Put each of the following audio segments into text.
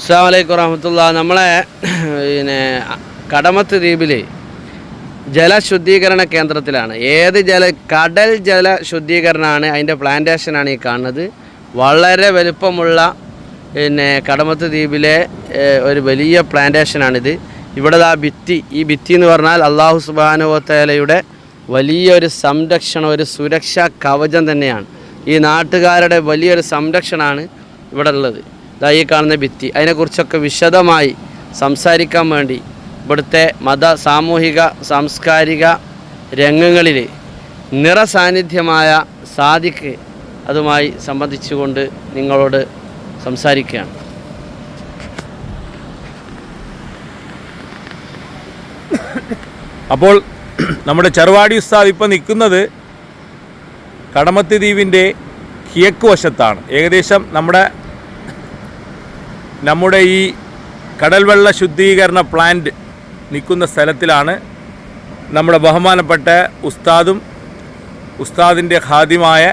അസ്സാം വലൈക്കും വറഹമത്തുള്ള. നമ്മളെ പിന്നെ കടമത്ത് ദ്വീപിൽ ജലശുദ്ധീകരണ കേന്ദ്രത്തിലാണ്. ഏത് ജല കടൽ ജല ശുദ്ധീകരണമാണ് അതിന്റെ പ്ലാന്റേഷനാണ് ഈ കാണുന്നത്. വളരെ വലുപ്പമുള്ള പിന്നെ കടമത്ത് ദ്വീപിലെ ഒരു വലിയ പ്ലാന്റേഷനാണിത് ഇവിടെ ആ ഭിത്തി. ഈ ഭിത്തി എന്ന് പറഞ്ഞാൽ അള്ളാഹു സുബാനുവത്തേലയുടെ വലിയൊരു സംരക്ഷണം ഒരു സുരക്ഷാ കവചം തന്നെയാണ്. ഈ നാട്ടുകാരുടെ വലിയൊരു സംരക്ഷണമാണ് ഇവിടെ ഉള്ളത്. ഇതാ ഈ കാണുന്ന ഭിത്തി. അതിനെക്കുറിച്ചൊക്കെ വിശദമായി സംസാരിക്കാൻ വേണ്ടി ഇവിടുത്തെ മത സാമൂഹിക സാംസ്കാരിക രംഗങ്ങളിൽ നിറസാന്നിധ്യമായ സാദിഖ് അതുമായി സംബന്ധിച്ചുകൊണ്ട് നിങ്ങളോട് സംസാരിക്കുകയാണ്. അപ്പോൾ നമ്മുടെ ചെറുവാടി ഉസ്താദ് ഇപ്പോൾ നിൽക്കുന്നത് കടമത്തി ദ്വീപിന്റെ കിഴക്ക് വശത്താണ്. ഏകദേശം നമ്മുടെ നമ്മുടെ ഈ കടൽവെള്ള ശുദ്ധീകരണ പ്ലാന്റ് നിൽക്കുന്ന സ്ഥലത്തിലാണ് നമ്മുടെ ബഹുമാനപ്പെട്ട ഉസ്താദും ഉസ്താദിന്റെ ഖാദിമായ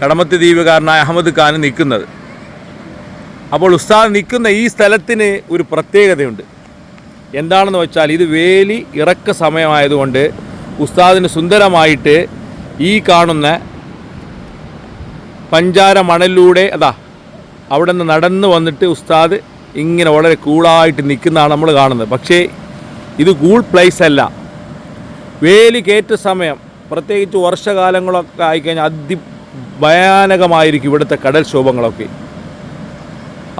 കടമത്തി ദ്വീപുകാരനായ അഹമ്മദ് ഖാൻ നിൽക്കുന്നത്. അപ്പോൾ ഉസ്താദ് നിൽക്കുന്ന ഈ സ്ഥലത്തിന് ഒരു പ്രത്യേകതയുണ്ട്. എന്താണെന്ന് വെച്ചാൽ ഇത് വേലി ഇറക്ക സമയമായതുകൊണ്ട് ഉസ്താദിന് സുന്ദരമായിട്ട് ഈ കാണുന്ന പഞ്ചാര മണലിലൂടെ അതാ അവിടെ നിന്ന് നടന്നു വന്നിട്ട് ഉസ്താദ് ഇങ്ങനെ വളരെ കൂളായിട്ട് നിൽക്കുന്നതാണ് നമ്മൾ കാണുന്നത്. പക്ഷേ ഇത് കൂൾ പ്ലേസ് അല്ല. വേലി കയറ്റ സമയം പ്രത്യേകിച്ച് വർഷകാലങ്ങളൊക്കെ ആയിക്കഴിഞ്ഞാൽ അതി ഭയാനകമായിരിക്കും ഇവിടുത്തെ കടൽക്ഷോഭങ്ങളൊക്കെ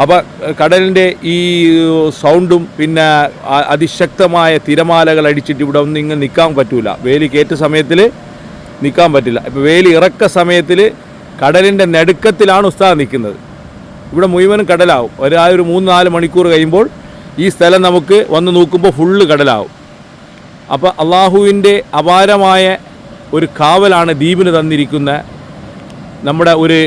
അപ്പോൾ കടലിന്റെ ഈ സൗണ്ടും പിന്നെ അതിശക്തമായ തിരമാലകൾ അടിച്ചിട്ട് ഇവിടെ ഒന്നും ഇങ്ങനെ നിൽക്കാൻ പറ്റില്ല വേലി കയറ്റ സമയത്തിൽ നിൽക്കാൻ പറ്റില്ല. ഇപ്പോൾ വേലി ഇറക്ക സമയത്തിൽ കടലിന്റെ നടുക്കത്തിലാണ് ഉസ്താദ് നിൽക്കുന്നത്. ഇവിടെ മുഴുവനും കടലാവും. ഒരു ആ ഒരു മൂന്ന് നാല് മണിക്കൂർ കഴിയുമ്പോൾ ഈ സ്ഥലം നമുക്ക് വന്ന് നോക്കുമ്പോൾ ഫുള്ള് കടലാവും. അപ്പോൾ അള്ളാഹുവിന്റെ അപാരമായ ഒരു കാവലാണ് ദ്വീപിന് തന്നിരിക്കുന്ന നമ്മുടെ ഒരു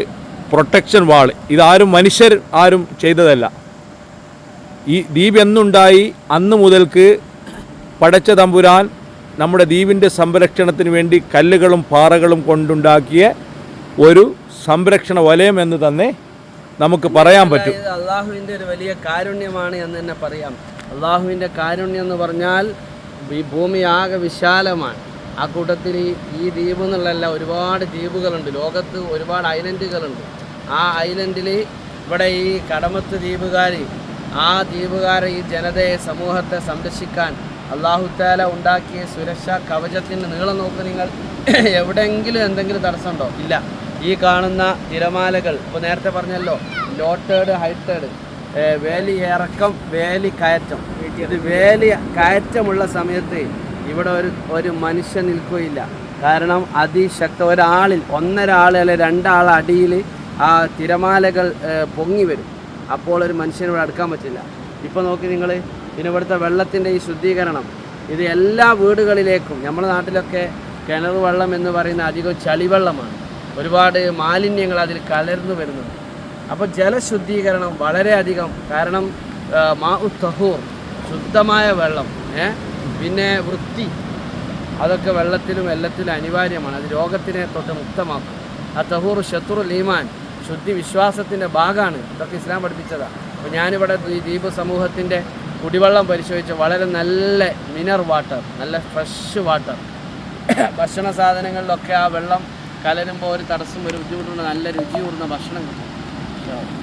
പ്രൊട്ടക്ഷൻ വാൾ ഇതാരും മനുഷ്യർ ആരും ചെയ്തതല്ല. ഈ ദ്വീപ് എന്നുണ്ടായി അന്ന് മുതൽക്ക് പടച്ച തമ്പുരാൻ നമ്മുടെ ദ്വീപിന്റെ സംരക്ഷണത്തിന് വേണ്ടി കല്ലുകളും പാറകളും കൊണ്ടുണ്ടാക്കിയ ഒരു സംരക്ഷണ വലയം എന്ന് തന്നെ നമുക്ക് പറയാൻ പറ്റും. അള്ളാഹുവിന്റെ ഒരു വലിയ കാരുണ്യമാണ് എന്ന് തന്നെ പറയാം. അള്ളാഹുവിന്റെ കാരുണ്യം എന്ന് പറഞ്ഞാൽ ഈ ഭൂമി ആകെ വിശാലമാണ്. ആ കൂട്ടത്തിൽ ഈ ഈ ദ്വീപ് എന്നുള്ളതല്ല ഒരുപാട് ദ്വീപുകളുണ്ട്. ലോകത്ത് ഒരുപാട് ഐലൻഡുകളുണ്ട്. ആ ഐലൻഡിൽ ഇവിടെ ഈ കടമത്ത് ദ്വീപുകാർ ആ ദ്വീപുകാരെ ഈ ജനതയെ സമൂഹത്തെ സംരക്ഷിക്കാൻ അള്ളാഹുത്താല ഉണ്ടാക്കിയ സുരക്ഷാ കവചത്തിന്റെ നീളം നോക്ക് നിങ്ങൾ. എവിടെയെങ്കിലും എന്തെങ്കിലും തടസ്സമുണ്ടോ? ഇല്ല. ഈ കാണുന്ന തിരമാലകൾ ഇപ്പോൾ നേരത്തെ പറഞ്ഞല്ലോ ലോട്ടേഡ് ഹൈട്ടേഡ് വേലി ഇറക്കം വേലി കയറ്റം. ഇത് വേലി കയറ്റമുള്ള സമയത്ത് ഇവിടെ ഒരു ഒരു മനുഷ്യൻ നിൽക്കുകയില്ല. കാരണം അതിശക്ത ഒരാളിൽ ഒന്നര ആൾ അല്ലെ രണ്ടാൾ അടിയിൽ ആ തിരമാലകൾ പൊങ്ങി വരും. അപ്പോൾ ഒരു മനുഷ്യന് ഇവിടെ അടുക്കാൻ പറ്റില്ല. ഇപ്പോൾ നോക്കി നിങ്ങൾ പിന്നെ ഇവിടുത്തെ വെള്ളത്തിന്റെ ഈ ശുദ്ധീകരണം. ഇത് എല്ലാ വീടുകളിലേക്കും നമ്മുടെ നാട്ടിലൊക്കെ കിണർ വെള്ളം എന്ന് പറയുന്ന അധികം ചളിവെള്ളമാണ്. ഒരുപാട് മാലിന്യങ്ങൾ അതിൽ കലർന്നു വരുന്നുണ്ട്. അപ്പോൾ ജലശുദ്ധീകരണം വളരെയധികം കാരണം മാ ഉത്തഹൂർ തഹൂർ ശുദ്ധമായ വെള്ളം ഏ? പിന്നെ വൃത്തി അതൊക്കെ വെള്ളത്തിലും എല്ലാത്തിലും അനിവാര്യമാണ്. അത് രോഗത്തിനെ തൊട്ട് മുക്തമാക്കും. ആ തഹൂർ ശത്രു ലീമാൻ ശുദ്ധി വിശ്വാസത്തിന്റെ ഭാഗമാണ്. ഇതൊക്കെ ഇസ്ലാം പഠിപ്പിച്ചതാണ് അപ്പോൾ ഞാനിവിടെ ഈ ദ്വീപ് സമൂഹത്തിന്റെ കുടിവെള്ളം പരിശോധിച്ച് വളരെ നല്ല മിനർ വാട്ടർ നല്ല ഫ്രഷ് വാട്ടർ. ഭക്ഷണ സാധനങ്ങളിലൊക്കെ ആ വെള്ളം കലരുമ്പോൾ ഒരു തടസ്സം ഒരു ബുദ്ധിമുട്ടുണ്ട് നല്ല രുചിയൂർന്ന ഭക്ഷണം കിട്ടും.